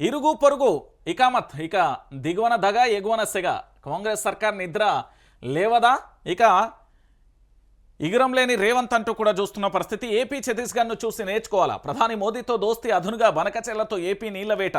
ఇరుగు పొరుగు ఇకామత్ ఇక దిగువన దగ ఎగువన సెగ. కాంగ్రెస్ సర్కార్ నిద్ర లేవదా? ఇక ఇగురం లేని రేవంత్ అంటూ కూడా చూస్తున్న పరిస్థితి. ఏపీ ఛత్తీస్గఢ్ను చూసి నేర్చుకోవాలా? ప్రధాని మోదీతో దోస్తీ అధునుగా బనకచెళ్ళతో ఏపీ నీళ్ళవేట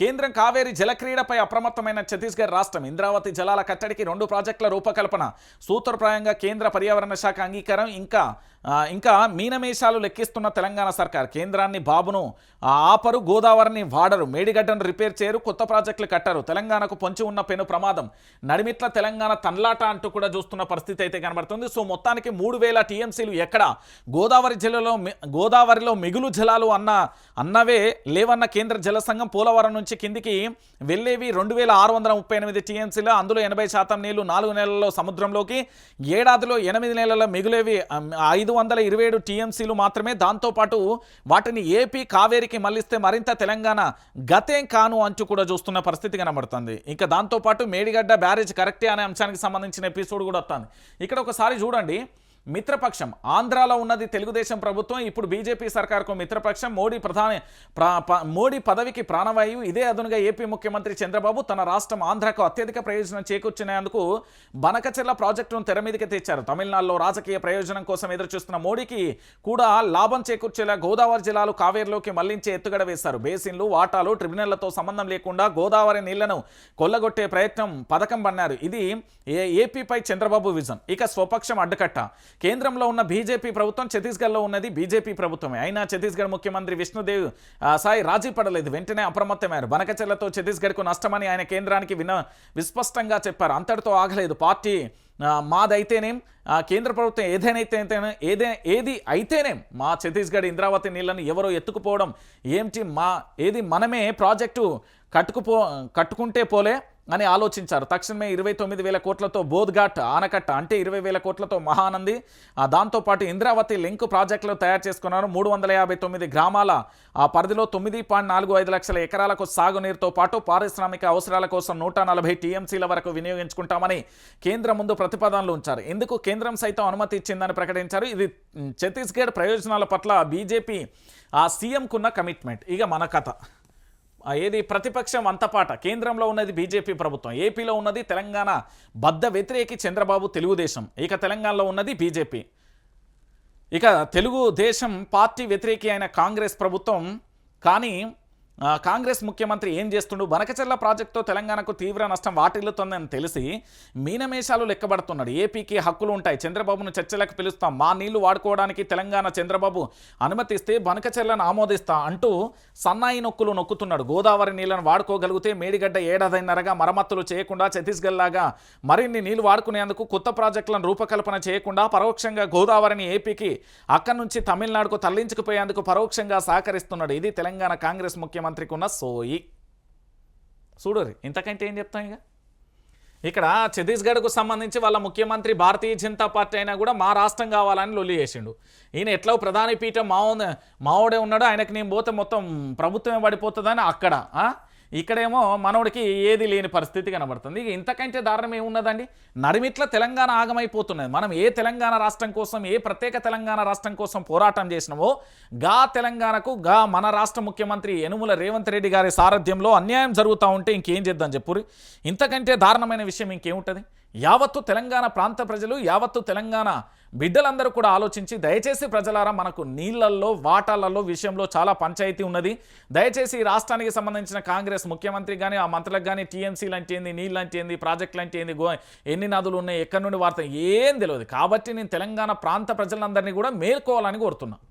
కేంద్రం కావేరి జలక్రీడపై అప్రమత్తమైన ఛత్తీస్గఢ్ రాష్ట్రం. ఇంద్రావతి జలాల కట్టడికి రెండు ప్రాజెక్టుల రూపకల్పన. సూత్రప్రాయంగా కేంద్ర పర్యావరణ శాఖ అంగీకారం. ఇంకా ఇంకా మీనమేషాలు లెక్కిస్తున్న తెలంగాణ సర్కార్ కేంద్రాన్ని బాబును ఆపరు గోదావరిని వాడరు మేడిగడ్డను రిపేర్ చేయరు కొత్త ప్రాజెక్టులు కట్టరు తెలంగాణకు పొంచి ఉన్న పెను ప్రమాదం. నడిమిట్ల తెలంగాణ తన్లాట అంటూ కూడా చూస్తున్న పరిస్థితి అయితే కనబడుతుంది. సో మొత్తానికి మూడు వేల టీఎంసీలు ఎక్కడ? గోదావరి జిల్లాలో మి- గోదావరిలో మిగులు జలాలు అన్న అన్నవే లేవన్న కేంద్ర జల సంఘం పోలవరం నుంచి కిందికి వెళ్ళేవి రెండు వేల ఆరు వందల ముప్పై ఎనిమిది టీఎంసీలు. అందులో ఎనభై శాతం నీళ్ళు నాలుగు నెలల్లో సముద్రంలోకి ఏడాదిలో ఎనిమిది నెలల మిగులేవి ఐదు వందల ఇరవై ఏడు టీఎంసీలు మాత్రమే. దాంతోపాటు వాటిని ఏపీ కావేరికి మళ్ళిస్తే మరింత తెలంగాణ గతేం కాను అంచు కూడా చూస్తున్న పరిస్థితి కనబడుతుంది. ఇంకా దాంతోపాటు మేడిగడ్డ బ్యారేజ్ కరెక్టే అనే అంశానికి సంబంధించిన ఎపిసోడ్ కూడా వస్తుంది. ఇక్కడ ఒకసారి చూడండి. మిత్రపక్షం. ఆంధ్రాలో ఉన్నది తెలుగుదేశం ప్రభుత్వం ఇప్పుడు బీజేపీ సర్కార్కు మిత్రపక్షం. మోడీ ప్రధాని ప్రా- ప- మోడీ పదవికి ప్రాణవాయువు. ఇదే అదునుగా ఏపీ ముఖ్యమంత్రి చంద్రబాబు తన రాష్ట్రం ఆంధ్రకు అత్యధిక ప్రయోజనం చేకూర్చినందుకు బనకచెర్ల ప్రాజెక్టును తెర మీదకి తెచ్చారు. తమిళనాడులో రాజకీయ ప్రయోజనం కోసం ఎదురుచూస్తున్న మోడీకి కూడా లాభం చేకూర్చేలా గోదావరి జిల్లాలు కావేరిలోకి మళ్ళించే ఎత్తుగడ వేశారు. బేసిన్లు వాటాలు ట్రిబ్యునళ్ళతో సంబంధం లేకుండా గోదావరి నీళ్ళను కొల్లగొట్టే ప్రయత్నం పథకం పన్నారు ఇది ఏ- ఏపీపై చంద్రబాబు విజన్. ఇక స్వపక్షం అడ్డుకట్ట. కేంద్రంలో ఉన్న బీజేపీ ప్రభుత్వం ఛత్తీస్గఢ్లో ఉన్నది బీజేపీ ప్రభుత్వమే. అయినా ఛత్తీస్గఢ్ ముఖ్యమంత్రి విష్ణుదేవ్ సాయి రాజీ పడలేదు. వెంటనే అప్రమత్తమయ్యారు. బనకచెర్లతో ఛత్తీస్గఢ్కు నష్టమని ఆయన కేంద్రానికి విన విస్పష్టంగా చెప్పారు. అంతటితో ఆగలేదు. పార్టీ మాదైతేనేం కేంద్ర ప్రభుత్వం ఏదైనా ఏదే ఏది అయితేనేం మా ఛత్తీస్గఢ్ ఇంద్రావతి నీళ్ళను ఎవరో ఎత్తుకుపోవడం ఏమిటి మా ఏది మనమే ప్రాజెక్టు కట్టుకుపో కట్టుకుంటే పోలే అని ఆలోచించారు. తక్షణమే ఇరవై తొమ్మిది వేల కోట్లతో బోధ్ఘాట్ ఆనకట్ట అంటే ఇరవై వేల కోట్లతో మహానంది. ఆ దాంతోపాటు ఇంద్రావతి లింక్ ప్రాజెక్టులు తయారు చేసుకున్నారు. మూడు వందల యాభై తొమ్మిది గ్రామాల ఆ పరిధిలో తొమ్మిది పాయింట్ నాలుగు ఐదు లక్షల ఎకరాలకు సాగునీరుతో పాటు పారిశ్రామిక అవసరాల కోసం నూట నలభై టీఎంసీల వరకు వినియోగించుకుంటామని కేంద్రం ముందు ప్రతిపాదనలు ఉంచారు. ఎందుకు కేంద్రం సైతం అనుమతి ఇచ్చిందని ప్రకటించారు. ఇది ఛత్తీస్గఢ్ ప్రయోజనాల పట్ల బీజేపీ ఆ సీఎంకున్న కమిట్మెంట్. ఇక మన కథ. ఏది ప్రతిపక్షం అంతపాట కేంద్రంలో ఉన్నది బీజేపీ ప్రభుత్వం. ఏపీలో ఉన్నది తెలంగాణ బద్ద వ్యతిరేకి చంద్రబాబు తెలుగుదేశం. ఇక తెలంగాణలో ఉన్నది బీజేపీ. ఇక తెలుగుదేశం పార్టీ వ్యతిరేకి అయిన కాంగ్రెస్ ప్రభుత్వం కానీ కాంగ్రెస్ ముఖ్యమంత్రి ఏం చేస్తుండు? బనకచెర్ల ప్రాజెక్టుతో తెలంగాణకు తీవ్ర నష్టం వాటిల్లుతోందని తెలిసి మీనమేషాలు లెక్కబడుతున్నాడు. ఏపీకి హక్కులు ఉంటాయి. చంద్రబాబును చర్చలకు పిలుస్తాం. మా నీళ్ళు వాడుకోవడానికి తెలంగాణ చంద్రబాబు అనుమతిస్తే బనకచెర్లను ఆమోదిస్తా అంటూ సన్నాయి నొక్కులు నొక్కుతున్నాడు. గోదావరి నీళ్ళను వాడుకోగలిగితే మేడిగడ్డ ఏడాదిన్నరగా మరమ్మతులు చేయకుండా ఛత్తీస్గఢ్ లాగా మరిన్ని నీళ్ళు వాడుకునేందుకు కొత్త ప్రాజెక్టులను రూపకల్పన చేయకుండా పరోక్షంగా గోదావరిని ఏపీకి అక్కడి నుంచి తమిళనాడుకు తరలించుకుపోయేందుకు పరోక్షంగా సహకరిస్తున్నాడు. ఇది తెలంగాణ కాంగ్రెస్ మంత్రికి ఉన్న సోయి చూడరు ఇంతకంటే ఏం చెప్తాం ఇక? ఇక్కడ ఛత్తీస్గఢ్కు సంబంధించి వాళ్ళ ముఖ్యమంత్రి భారతీయ జనతా పార్టీ అయినా కూడా మా రాష్ట్రం కావాలని లొల్లి చేసిండు. ఈయన ఎట్లా ప్రధాని పీఠం మావో మావోడే ఉన్నాడో ఆయనకు నేను పోతే మొత్తం ప్రభుత్వమే పడిపోతుందని అక్కడ ఇక్కడేమో మనోడికి ఏది లేని పరిస్థితి కనబడుతుంది. ఇక ఇంతకంటే దారుణం ఏమున్నదండి? నడిమిట్ల తెలంగాణ ఆగమైపోతున్నది. మనం ఏ తెలంగాణ రాష్ట్రం కోసం ఏ ప్రత్యేక తెలంగాణ రాష్ట్రం కోసం పోరాటం చేసినామో గా తెలంగాణకు గా మన రాష్ట్ర ముఖ్యమంత్రి యనుముల రేవంత్ రెడ్డి గారి సారథ్యంలో అన్యాయం జరుగుతూ ఉంటే ఇంకేం చేద్దాం చెప్పురి ఇంతకంటే దారుణమైన విషయం ఇంకేముంటుంది? యావత్తు తెలంగాణ ప్రాంత ప్రజలు యావత్తు తెలంగాణ బిడ్డలందరూ కూడా ఆలోచించి దయచేసి ప్రజలారా మనకు నీళ్ళల్లో వాటాలలో విషయంలో చాలా పంచాయతీ ఉన్నది. దయచేసి ఈ రాష్ట్రానికి సంబంధించిన కాంగ్రెస్ ముఖ్యమంత్రి కానీ ఆ మంత్రులకు కానీ టీఎంసీ లాంటి ఏంది నీళ్ళు అంటే ఏంది ప్రాజెక్టులు అంటే ఏంది ఎన్ని నదులు ఉన్నాయి ఎక్కడి నుండి వార్త ఏం తెలియదు కాబట్టి నేను తెలంగాణ ప్రాంత ప్రజలందరినీ కూడా మేల్కోవాలని కోరుతున్నాను